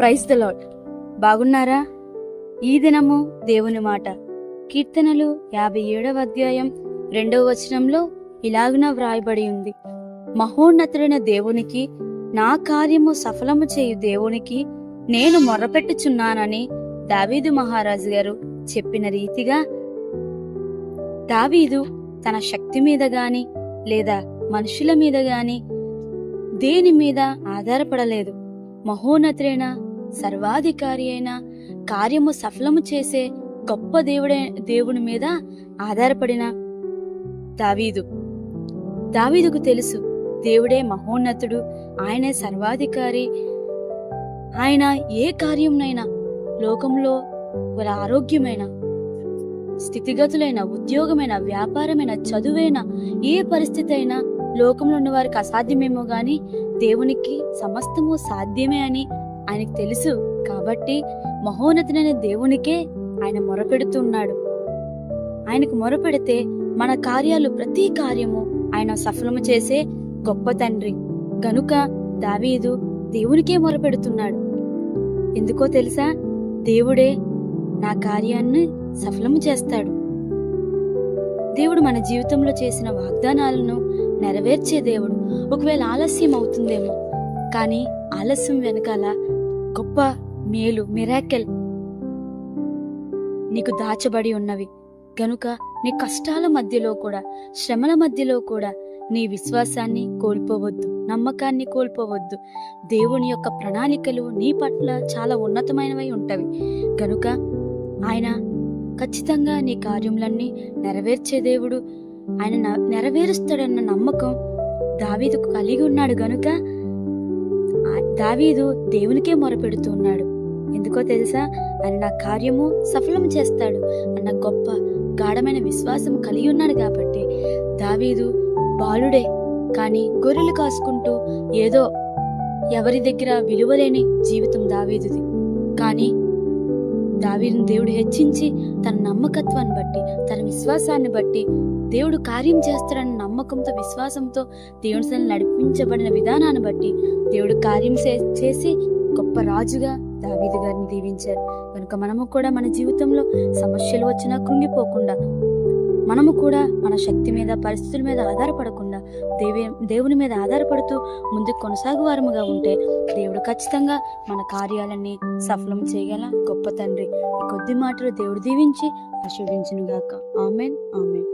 Praise the lord బాగున్నారా? ఈ దినము దేవుని మాట. కీర్తనలు యాభై ఏడవ అధ్యాయం రెండవ వచనంలో ఇలాగున వ్రాయబడి ఉంది. మహోన్నతుడైన దేవునికి నా కార్యము సఫలము చేయు దేవునికి నేను మొరపెట్టుచున్నానని దావీదు మహారాజు గారు చెప్పిన రీతిగా దావీదు తన శక్తి మీద గాని లేదా మనుషుల మీద గాని దేని మీద ఆధారపడలేదు. మహోన్నతుడైన సర్వాధికారి అయిన కార్యము సఫలము చేసే గొప్ప దేవుడే దేవుని మీద ఆధారపడిన దావీదు. దావీదుకు తెలుసు దేవుడే మహోన్నతుడు ఆయనే సర్వాధికారి. ఆయన ఏ కార్యంనైనా లోకంలో ఒక ఆరోగ్యమైన స్థితిగతులైన ఉద్యోగమైన వ్యాపారమైన చదువైన ఏ పరిస్థితి అయినా లోకంలో ఉన్న వారికి అసాధ్యమేమో గాని దేవునికి సమస్తము సాధ్యమే అని ఆయనకు తెలుసు. కాబట్టి మహోన్నతుడైన దేవునికే ఆయన మొరపెడుతున్నాడు. ఆయనకు మొరపెడితే మన కార్యాలు ప్రతి కార్యము ఆయన సఫలము చేసే గొప్ప తండ్రి. గనుక దావీదు దేవునికే మొరపెడుతున్నాడు. ఎందుకో తెలుసా? దేవుడే నా కార్యాన్ని సఫలము చేస్తాడు. దేవుడు మన జీవితంలో చేసిన వాగ్దానాలను నెరవేర్చే దేవుడు. ఒకవేళ ఆలస్యం అవుతుందేమో. కానీ ఆలస్యం వెనకాల గొప్ప మేలు మిరాకెల్ నీకు దాచబడి ఉన్నవి. గనుక నీ కష్టాల మధ్యలో కూడా శ్రమల మధ్యలో కూడా నీ విశ్వాసాన్ని కోల్పోవద్దు నమ్మకాన్ని కోల్పోవద్దు. దేవుని యొక్క ప్రణాళికలు నీ పట్ల చాలా ఉన్నతమైనవి ఉంటవి. గనుక ఆయన ఖచ్చితంగా నీ కార్యములన్నీ నెరవేర్చే దేవుడు. ఆయన న- నెరవేరుస్తాడన్న నమ్మకం దావీదుకు కలిగి ఉన్నాడు గనుక దావీదు దేవునికే మొరపెడుతున్నాడు ఎందుకో తెలుసా? ఆయన నా కార్యము సఫలం చేస్తాడు. అన్న గొప్ప గాఢమైన విశ్వాసం కలిగి ఉన్నాడు కాబట్టి. దావీదు బాలుడే. కానీ గొర్రెలు కాసుకుంటూ ఏదో ఎవరి దగ్గర విలువలేని జీవితం దావీదుది. కానీ దావీదుని దేవుడు హెచ్చించి తన నమ్మకత్వాన్ని బట్టి తన విశ్వాసాన్ని బట్టి దేవుడు కార్యం చేస్తాడన్న నమ్మకంతో విశ్వాసంతో దేవుని సన్ని నడిపించబడిన విధానాన్ని బట్టి దేవుడు కార్యం చే- చేసి గొప్ప రాజుగా దావీదు గారిని దీవించారు. కనుక మనము కూడా మన జీవితంలో సమస్యలు వచ్చినా కృంగిపోకుండా మనము కూడా మన శక్తి మీద పరిస్థితుల మీద ఆధారపడకుండా దేవి దేవుని మీద ఆధారపడుతూ ముందుకు కొనసాగువారముగా ఉంటే దేవుడు ఖచ్చితంగా మన కార్యాలన్నీ సఫలం చేయగల గొప్ప తండ్రి. ఈ కొద్ది మాటలు దేవుడు దీవించి ఆశీర్వించునుగాక ఆమెన్ ఆమెన్.